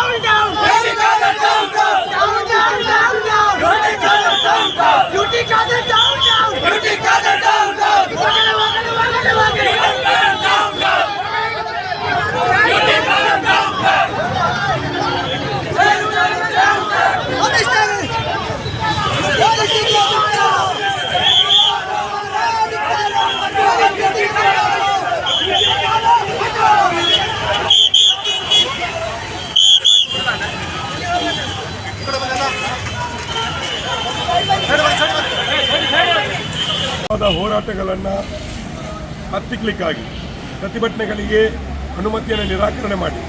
down and down. ಹೋರಾಟಗಳನ್ನು ಹತ್ತಿಕ್ಲಿಕ್ಕಾಗಿ ಪ್ರತಿಭಟನೆಗಳಿಗೆ ಅನುಮತಿಯನ್ನು ನಿರಾಕರಣೆ ಮಾಡಿ.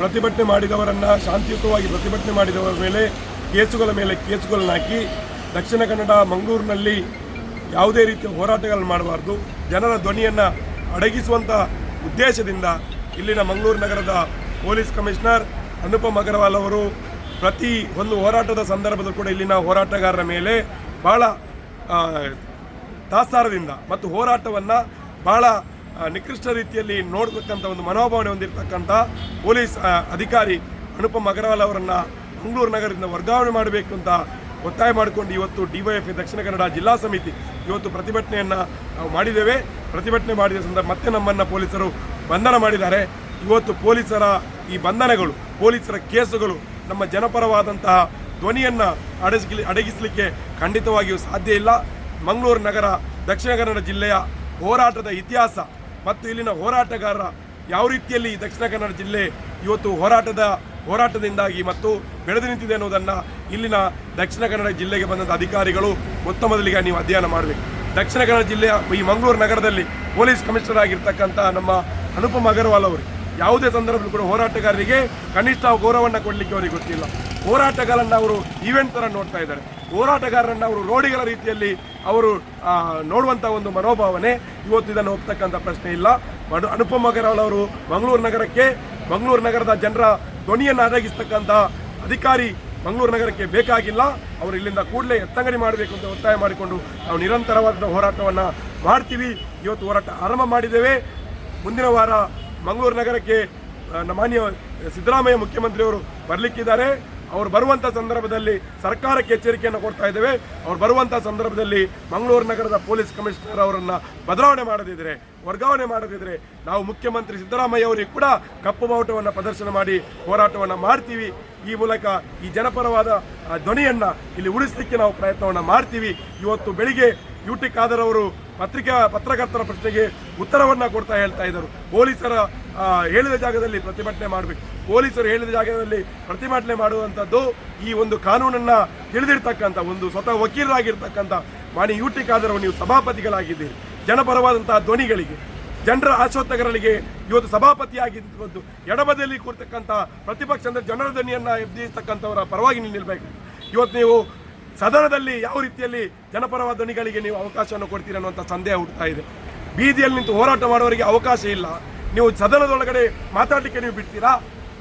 ಪ್ರತಿಭಟನೆ ಮಾಡಿದವರನ್ನು ಶಾಂತಿಯುತವಾಗಿ ಪ್ರತಿಭಟನೆ ಮಾಡಿದವರ ಮೇಲೆ ಕೇಸುಗಳ ಮೇಲೆ ಕೇಸುಗಳನ್ನು ಹಾಕಿ ದಕ್ಷಿಣ ಕನ್ನಡ ಮಂಗಳೂರಿನಲ್ಲಿ ಯಾವುದೇ ರೀತಿಯ ಹೋರಾಟಗಳನ್ನು ಮಾಡಬಾರ್ದು. ಜನರ ಧ್ವನಿಯನ್ನು ಅಡಗಿಸುವಂಥ ಉದ್ದೇಶದಿಂದ ಇಲ್ಲಿನ ಮಂಗಳೂರು ನಗರದ ಪೊಲೀಸ್ ಕಮಿಷನರ್ ಅನುಪಮ್ ಅಗರ್ವಾಲ್ ಅವರು ಪ್ರತಿ ಒಂದು ಹೋರಾಟದ ಸಂದರ್ಭದಲ್ಲೂ ಕೂಡ ಇಲ್ಲಿನ ಹೋರಾಟಗಾರರ ಮೇಲೆ ಭಾಳ ಆ, ತಾತ್ಸಾರದಿಂದ ಮತ್ತು ಹೋರಾಟವನ್ನು ಬಹಳ ನಿಕೃಷ್ಟ ರೀತಿಯಲ್ಲಿ ನೋಡತಕ್ಕಂಥ ಒಂದು ಮನೋಭಾವನೆ ಹೊಂದಿರತಕ್ಕಂಥ ಪೊಲೀಸ್ ಅಧಿಕಾರಿ ಅನುಪಮ್ ಅಗರ್ವಾಲ್ ಅವರನ್ನು ಮಂಗಳೂರು ನಗರದಿಂದ ವರ್ಗಾವಣೆ ಮಾಡಬೇಕು ಅಂತ ಒತ್ತಾಯ ಮಾಡಿಕೊಂಡು ಇವತ್ತು ಡಿವೈಎಫ್ ದಕ್ಷಿಣ ಕನ್ನಡ ಜಿಲ್ಲಾ ಸಮಿತಿ ಇವತ್ತು ಪ್ರತಿಭಟನೆಯನ್ನು ನಾವು ಮಾಡಿದ್ದೇವೆ. ಪ್ರತಿಭಟನೆ ಮಾಡಿದ ಸಂದರ್ಭ ಮತ್ತೆ ನಮ್ಮನ್ನು ಪೊಲೀಸರು ಬಂಧನ ಮಾಡಿದ್ದಾರೆ. ಇವತ್ತು ಪೊಲೀಸರ ಈ ಬಂಧನಗಳು ಪೊಲೀಸರ ಕೇಸುಗಳು ನಮ್ಮ ಜನಪರವಾದಂತಹ ಧ್ವನಿಯನ್ನು ಅಡಗಿಸ್ಲಿ ಅಡಗಿಸಲಿಕ್ಕೆ ಖಂಡಿತವಾಗಿಯೂ ಸಾಧ್ಯ ಇಲ್ಲ. ಮಂಗಳೂರು ನಗರ, ದಕ್ಷಿಣ ಕನ್ನಡ ಜಿಲ್ಲೆಯ ಹೋರಾಟದ ಇತಿಹಾಸ ಮತ್ತು ಇಲ್ಲಿನ ಹೋರಾಟಗಾರರ ಯಾವ ರೀತಿಯಲ್ಲಿ ದಕ್ಷಿಣ ಕನ್ನಡ ಜಿಲ್ಲೆ ಇವತ್ತು ಹೋರಾಟದ ಹೋರಾಟದಿಂದಾಗಿ ಮತ್ತು ಬೆಳೆದು ನಿಂತಿದೆ ಅನ್ನೋದನ್ನು ಇಲ್ಲಿನ ದಕ್ಷಿಣ ಕನ್ನಡ ಜಿಲ್ಲೆಗೆ ಬಂದಂಥ ಅಧಿಕಾರಿಗಳು ಮೊತ್ತ ಮೊದಲಿಗೆ ನೀವು ಅಧ್ಯಯನ ಮಾಡಬೇಕು. ದಕ್ಷಿಣ ಕನ್ನಡ ಜಿಲ್ಲೆಯ ಈ ಮಂಗಳೂರು ನಗರದಲ್ಲಿ ಪೊಲೀಸ್ ಕಮಿಷನರ್ ಆಗಿರ್ತಕ್ಕಂಥ ನಮ್ಮ ಅನುಪಮ್ ಅಗರ್ವಾಲ್ ಅವರು ಯಾವುದೇ ಸಂದರ್ಭದಲ್ಲಿ ಕೂಡ ಹೋರಾಟಗಾರರಿಗೆ ಕನಿಷ್ಠ ಗೌರವವನ್ನು ಕೊಡಲಿಕ್ಕೆ ಅವರಿಗೆ ಗೊತ್ತಿಲ್ಲ. ಹೋರಾಟಗಾರನ್ನು ಅವರು ಈವೆಂಟ್ ಥರ ನೋಡ್ತಾ ಇದ್ದಾರೆ. ಹೋರಾಟಗಾರರನ್ನು ಅವರು ರೋಡಿಗಳ ರೀತಿಯಲ್ಲಿ ಅವರು ನೋಡುವಂಥ ಒಂದು ಮನೋಭಾವನೆ ಇವತ್ತು ಇದನ್ನು ಹೋಗ್ತಕ್ಕಂಥ ಪ್ರಶ್ನೆ ಇಲ್ಲ. ಅನುಪಮ್ ಅಗರ್ವಾಲ್ ಅವರು ಮಂಗಳೂರು ನಗರಕ್ಕೆ, ಮಂಗಳೂರು ನಗರದ ಜನರ ಧ್ವನಿಯನ್ನು ಅಡಗಿಸ್ತಕ್ಕಂಥ ಅಧಿಕಾರಿ ಮಂಗಳೂರು ನಗರಕ್ಕೆ ಬೇಕಾಗಿಲ್ಲ. ಅವರು ಇಲ್ಲಿಂದ ಕೂಡಲೇ ಎತ್ತಂಗಡಿ ಮಾಡಬೇಕು ಅಂತ ಒತ್ತಾಯ ಮಾಡಿಕೊಂಡು ನಾವು ನಿರಂತರವಾದ ಹೋರಾಟವನ್ನು ಮಾಡ್ತೀವಿ. ಇವತ್ತು ಹೋರಾಟ ಆರಂಭ ಮಾಡಿದ್ದೇವೆ. ಮುಂದಿನ ವಾರ ಮಂಗಳೂರು ನಗರಕ್ಕೆ ಮಾನ್ಯ ಸಿದ್ದರಾಮಯ್ಯ ಮುಖ್ಯಮಂತ್ರಿಯವರು ಬರಲಿಕ್ಕಿದ್ದಾರೆ. ಅವರು ಬರುವಂಥ ಸಂದರ್ಭದಲ್ಲಿ ಸರ್ಕಾರಕ್ಕೆ ಎಚ್ಚರಿಕೆಯನ್ನು ಕೊಡ್ತಾ ಇದ್ದೇವೆ. ಅವ್ರು ಬರುವಂಥ ಸಂದರ್ಭದಲ್ಲಿ ಮಂಗಳೂರು ನಗರದ ಪೊಲೀಸ್ ಕಮಿಷನರ್ ಅವರನ್ನು ಬದಲಾವಣೆ ಮಾಡದಿದ್ದರೆ ವರ್ಗಾವಣೆ ಮಾಡದಿದ್ದರೆ ನಾವು ಮುಖ್ಯಮಂತ್ರಿ ಸಿದ್ದರಾಮಯ್ಯ ಅವರಿಗೆ ಕೂಡ ಕಪ್ಪು ಬಾವುಟವನ್ನು ಪ್ರದರ್ಶನ ಮಾಡಿ ಹೋರಾಟವನ್ನು ಮಾಡ್ತೀವಿ. ಈ ಮೂಲಕ ಈ ಜನಪರವಾದ ಧ್ವನಿಯನ್ನ ಇಲ್ಲಿ ಉಳಿಸಲಿಕ್ಕೆ ನಾವು ಪ್ರಯತ್ನವನ್ನು ಮಾಡ್ತೀವಿ. ಇವತ್ತು ಬೆಳಿಗ್ಗೆ ಯು ಖಾದರ್ ಅವರು ಪತ್ರಿಕಾ, ಪತ್ರಕರ್ತರ ಪ್ರಶ್ನೆಗೆ ಉತ್ತರವನ್ನು ಕೊಡ್ತಾ ಹೇಳ್ತಾ ಇದ್ದರು. ಪೊಲೀಸರ ಹೇಳಿದ ಜಾಗದಲ್ಲಿ ಪ್ರತಿಭಟನೆ ಮಾಡಬೇಕು. ಪೊಲೀಸರು ಹೇಳಿದ ಜಾಗದಲ್ಲಿ ಪ್ರತಿಭಟನೆ ಮಾಡುವಂಥದ್ದು ಈ ಒಂದು ಕಾನೂನನ್ನು ತಿಳಿದಿರ್ತಕ್ಕಂಥ ಒಂದು ಸ್ವತಃ ವಕೀಲರಾಗಿರ್ತಕ್ಕಂಥ ಮಾಣಿ ಯು ಟಿ ಖಾದರ್ ನೀವು ಸಭಾಪತಿಗಳಾಗಿದ್ದೀರಿ. ಜನಪರವಾದಂತಹ ಧ್ವನಿಗಳಿಗೆ, ಜನರ ಆಶೋತ್ತಗರರಿಗೆ ಇವತ್ತು ಸಭಾಪತಿಯಾಗಿದ್ದು ಎಡಬದಿಯಲ್ಲಿ ಕೂರ್ತಕ್ಕಂಥ ಪ್ರತಿಪಕ್ಷ ಅಂದರೆ ಜನರ ಧ್ವನಿಯನ್ನು ಎಬ್ಬಿಸ್ತಕ್ಕಂಥವರ ಪರವಾಗಿ ನೀವು ನಿಲ್ಬೇಕು. ಇವತ್ತು ನೀವು ಸದನದಲ್ಲಿ ಯಾವ ರೀತಿಯಲ್ಲಿ ಜನಪರವಾದ ಧ್ವನಿಗಳಿಗೆ ನೀವು ಅವಕಾಶವನ್ನು ಕೊಡ್ತೀರಿ ಅನ್ನುವಂಥ ಸಂದೇಹ ಹುಡ್ತಾ ಇದೆ. ಬೀದಿಯಲ್ಲಿ ನಿಂತು ಹೋರಾಟ ಮಾಡುವವರಿಗೆ ಅವಕಾಶ ಇಲ್ಲ. ನೀವು ಸದನದೊಳಗಡೆ ಮಾತಾಡಲಿಕ್ಕೆ ನೀವು ಬಿಡ್ತೀರಾ?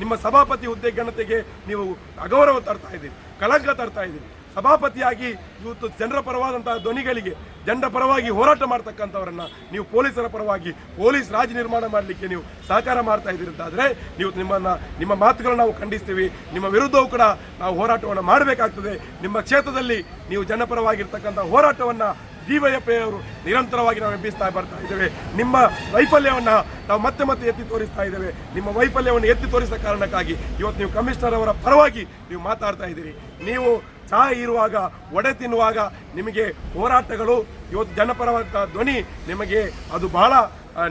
ನಿಮ್ಮ ಸಭಾಪತಿ ಹುದ್ದೆ ಘನತೆಗೆ ನೀವು ಅಗೌರವ ತರ್ತಾ ಇದ್ದೀರಿ, ಕಳಂಕ ತರ್ತಾ ಇದ್ದೀರಿ. ಸಭಾಪತಿಯಾಗಿ ಇವತ್ತು ಜನರ ಪರವಾದಂತಹ ಧ್ವನಿಗಳಿಗೆ, ಜನರ ಪರವಾಗಿ ಹೋರಾಟ ಮಾಡ್ತಕ್ಕಂಥವರನ್ನ ನೀವು ಪೊಲೀಸರ ಪರವಾಗಿ ಪೊಲೀಸ್ ರಾಜ್ ನಿರ್ಮಾಣ ಮಾಡಲಿಕ್ಕೆ ನೀವು ಸಹಕಾರ ಮಾಡ್ತಾ ಇದ್ದೀರಿ ಅಂತಾದರೆ ನೀವು ನಿಮ್ಮನ್ನ, ನಿಮ್ಮ ಮಾತುಗಳನ್ನು ನಾವು ಖಂಡಿಸ್ತೀವಿ. ನಿಮ್ಮ ವಿರುದ್ಧವೂ ಕೂಡ ನಾವು ಹೋರಾಟವನ್ನು ಮಾಡಬೇಕಾಗ್ತದೆ. ನಿಮ್ಮ ಕ್ಷೇತ್ರದಲ್ಲಿ ನೀವು ಜನಪರವಾಗಿರ್ತಕ್ಕಂಥ ಹೋರಾಟವನ್ನು ಡಿವೈಎಫ್ಐ ಅವರು ನಿರಂತರವಾಗಿ ನಾವು ಎಬ್ಬಿಸ್ತಾ ಬರ್ತಾ ಇದ್ದೇವೆ. ನಿಮ್ಮ ವೈಫಲ್ಯವನ್ನು ನಾವು ಮತ್ತೆ ಮತ್ತೆ ಎತ್ತಿ ತೋರಿಸ್ತಾ ಇದ್ದೇವೆ. ನಿಮ್ಮ ವೈಫಲ್ಯವನ್ನು ಎತ್ತಿ ತೋರಿಸಿದ ಕಾರಣಕ್ಕಾಗಿ ಇವತ್ತು ನೀವು ಕಮಿಷನರ್ ಅವರ ಪರವಾಗಿ ನೀವು ಮಾತಾಡ್ತಾ ಇದ್ದೀರಿ. ನೀವು ಚಹಾ ಇರುವಾಗ ಒಡೆ ತಿನ್ನುವಾಗ ನಿಮಗೆ ಹೋರಾಟಗಳು, ಇವತ್ತು ಜನಪರವಾದ ಧ್ವನಿ ನಿಮಗೆ ಅದು ಬಹಳ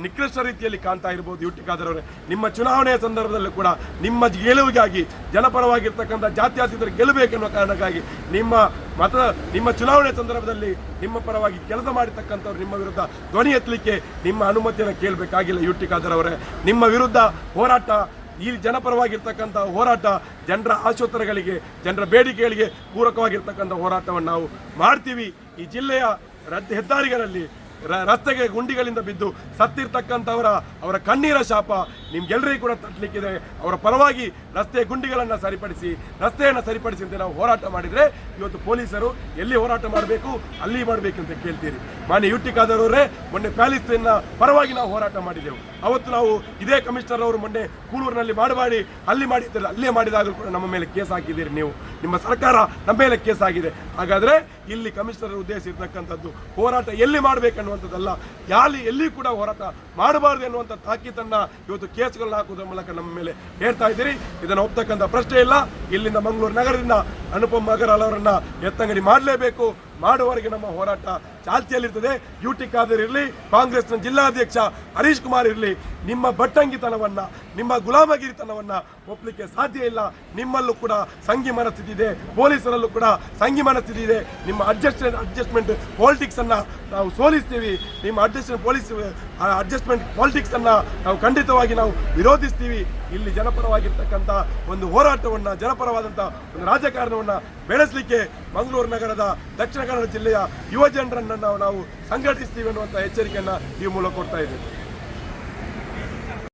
ನಿಕೃಷ್ಟ ರೀತಿಯಲ್ಲಿ ಕಾಣ್ತಾ ಇರ್ಬೋದು. ಯುಟಿ ಖಾದರವರೇ ನಿಮ್ಮ ಚುನಾವಣೆಯ ಸಂದರ್ಭದಲ್ಲೂ ಕೂಡ ನಿಮ್ಮ ಗೆಲುವಿಗಾಗಿ ಜನಪರವಾಗಿರ್ತಕ್ಕಂಥ ಜಾತ್ಯಾತೀತರು ಗೆಲ್ಲಬೇಕೆನ್ನುವ ಕಾರಣಕ್ಕಾಗಿ ನಿಮ್ಮ ಮತ ನಿಮ್ಮ ಚುನಾವಣೆ ಸಂದರ್ಭದಲ್ಲಿ ನಿಮ್ಮ ಪರವಾಗಿ ಕೆಲಸ ಮಾಡಿರ್ತಕ್ಕಂಥವ್ರು ನಿಮ್ಮ ವಿರುದ್ಧ ಧ್ವನಿ ಎತ್ತಲಿಕ್ಕೆ ನಿಮ್ಮ ಅನುಮತಿಯನ್ನು ಕೇಳಬೇಕಾಗಿಲ್ಲ ಯು ಟಿ ಖಾದರ್ ಅವರೇ. ನಿಮ್ಮ ವಿರುದ್ಧ ಹೋರಾಟ, ಈ ಜನಪರವಾಗಿರ್ತಕ್ಕಂಥ ಹೋರಾಟ ಜನರ ಆಶೋತ್ತರಗಳಿಗೆ, ಜನರ ಬೇಡಿಕೆಗಳಿಗೆ ಪೂರಕವಾಗಿರ್ತಕ್ಕಂಥ ಹೋರಾಟವನ್ನು ನಾವು ಮಾಡ್ತೀವಿ. ಈ ಜಿಲ್ಲೆಯ ರದ್ದು ಹೆದ್ದಾರಿಗಳಲ್ಲಿ ರಸ್ತೆಗೆ ಗುಂಡಿಗಳಿಂದ ಬಿದ್ದು ಸತ್ತಿರ್ತಕ್ಕಂಥವರ ಅವರ ಕಣ್ಣೀರ ಶಾಪ ನಿಮ್ಗೆಲ್ಲರಿಗೂ ಕೂಡ ತಟ್ಟಲಿಕ್ಕಿದೆ. ಅವರ ಪರವಾಗಿ ರಸ್ತೆ ಗುಂಡಿಗಳನ್ನು ಸರಿಪಡಿಸಿ, ರಸ್ತೆಯನ್ನು ಸರಿಪಡಿಸಿ ಅಂತ ನಾವು ಹೋರಾಟ ಮಾಡಿದರೆ ಇವತ್ತು ಪೊಲೀಸರು ಎಲ್ಲಿ ಹೋರಾಟ ಮಾಡಬೇಕು, ಅಲ್ಲಿ ಮಾಡಬೇಕು ಅಂತ ಕೇಳ್ತೀರಿ. ಮಾನ್ಯ ಯು ಮೊನ್ನೆ ಪ್ಯಾಲಿಸ್ತೀನ್ನ ಪರವಾಗಿ ನಾವು ಹೋರಾಟ ಮಾಡಿದೆವು. ಅವತ್ತು ನಾವು ಇದೇ ಕಮಿಷನರ್ ಅವರು ಮೊನ್ನೆ ಕೂಳೂರಿನಲ್ಲಿ ಮಾಡಬಾಡಿ ಅಲ್ಲಿ ಮಾಡಿದ್ದಾರೆ ಅಲ್ಲೇ ಮಾಡಿದಾಗಲೂ ಕೂಡ ನಮ್ಮ ಮೇಲೆ ಕೇಸ್ ಹಾಕಿದ್ದೀರಿ ನೀವು. ನಿಮ್ಮ ಸರ್ಕಾರ ನಮ್ಮ ಮೇಲೆ ಕೇಸ್ ಆಗಿದೆ. ಹಾಗಾದ್ರೆ ಇಲ್ಲಿ ಕಮಿಷನರ್ ಉದ್ದೇಶ ಇರತಕ್ಕಂಥದ್ದು ಹೋರಾಟ ಎಲ್ಲಿ ಮಾಡಬೇಕನ್ನುವಂಥದ್ದಲ್ಲ ಯಾಲಿ ಎಲ್ಲಿ ಕೂಡ ಹೋರಾಟ ಮಾಡಬಾರ್ದು ಎನ್ನುವಂಥ ತಾಕೀತನ್ನ ಇವತ್ತು ಕೇಸ್ಗಳನ್ನ ಹಾಕುವುದರ ಮೂಲಕ ನಮ್ಮ ಮೇಲೆ ಹೇಳ್ತಾ ಇದ್ದೀರಿ. ಇದನ್ನು ಒಪ್ತಕ್ಕಂಥ ಪ್ರಶ್ನೆ ಇಲ್ಲ. ಇಲ್ಲಿಂದ ಮಂಗಳೂರು ನಗರದಿಂದ ಅನುಪಮ್ ಅಗರ್ವಾಲ್ ಅವರನ್ನ ಎತ್ತಂಗಡಿ ಮಾಡಲೇಬೇಕು. ಮಾಡುವವರೆಗೆ ನಮ್ಮ ಹೋರಾಟ ಚಾಲ್ತಿಯಲ್ಲಿರ್ತದೆ. ಯು ಟಿ ಖಾದರ್ ಇರಲಿ, ಕಾಂಗ್ರೆಸ್ನ ಜಿಲ್ಲಾಧ್ಯಕ್ಷ ಹರೀಶ್ ಕುಮಾರ್ ಇರಲಿ, ನಿಮ್ಮ ಭಟ್ಟಂಗಿತನವನ್ನು, ನಿಮ್ಮ ಗುಲಾಮಗಿರಿತನವನ್ನು ಒಪ್ಪಲಿಕ್ಕೆ ಸಾಧ್ಯ ಇಲ್ಲ. ನಿಮ್ಮಲ್ಲೂ ಕೂಡ ಸಂಘಿ ಮನಸ್ಥಿತಿ ಇದೆ. ಪೊಲೀಸರಲ್ಲೂ ಕೂಡ ಸಂಘಿ ಮನಸ್ಥಿತಿ ಇದೆ. ನಿಮ್ಮ ಅಡ್ಜಸ್ಟ್ ಅಡ್ಜಸ್ಟ್ಮೆಂಟ್ ಪಾಲಿಟಿಕ್ಸನ್ನು ನಾವು ಸೋಲಿಸ್ತೀವಿ. ನಿಮ್ಮ ಅಡ್ಜಸ್ಟ್ಮೆಂಟ್ ಪೊಲೀಸ್ ಅಡ್ಜಸ್ಟ್ಮೆಂಟ್ ಪಾಲಿಟಿಕ್ಸ್ ಅನ್ನ ನಾವು ಖಂಡಿತವಾಗಿ ನಾವು ವಿರೋಧಿಸ್ತೀವಿ. ಇಲ್ಲಿ ಜನಪರವಾಗಿರ್ತಕ್ಕಂಥ ಒಂದು ಹೋರಾಟವನ್ನ, ಜನಪರವಾದಂಥ ಒಂದು ರಾಜಕಾರಣವನ್ನ ಬೆಳೆಸಲಿಕ್ಕೆ ಮಂಗಳೂರು ನಗರದ ದಕ್ಷಿಣ ಕನ್ನಡ ಜಿಲ್ಲೆಯ ಯುವ ಜನರನ್ನು ನಾವು ನಾವು ಸಂಘಟಿಸ್ತೀವಿ ಅನ್ನುವಂಥ ಎಚ್ಚರಿಕೆಯನ್ನು ಈ ಮೂಲಕ ಕೊಡ್ತಾ ಇದ್ದೇವೆ.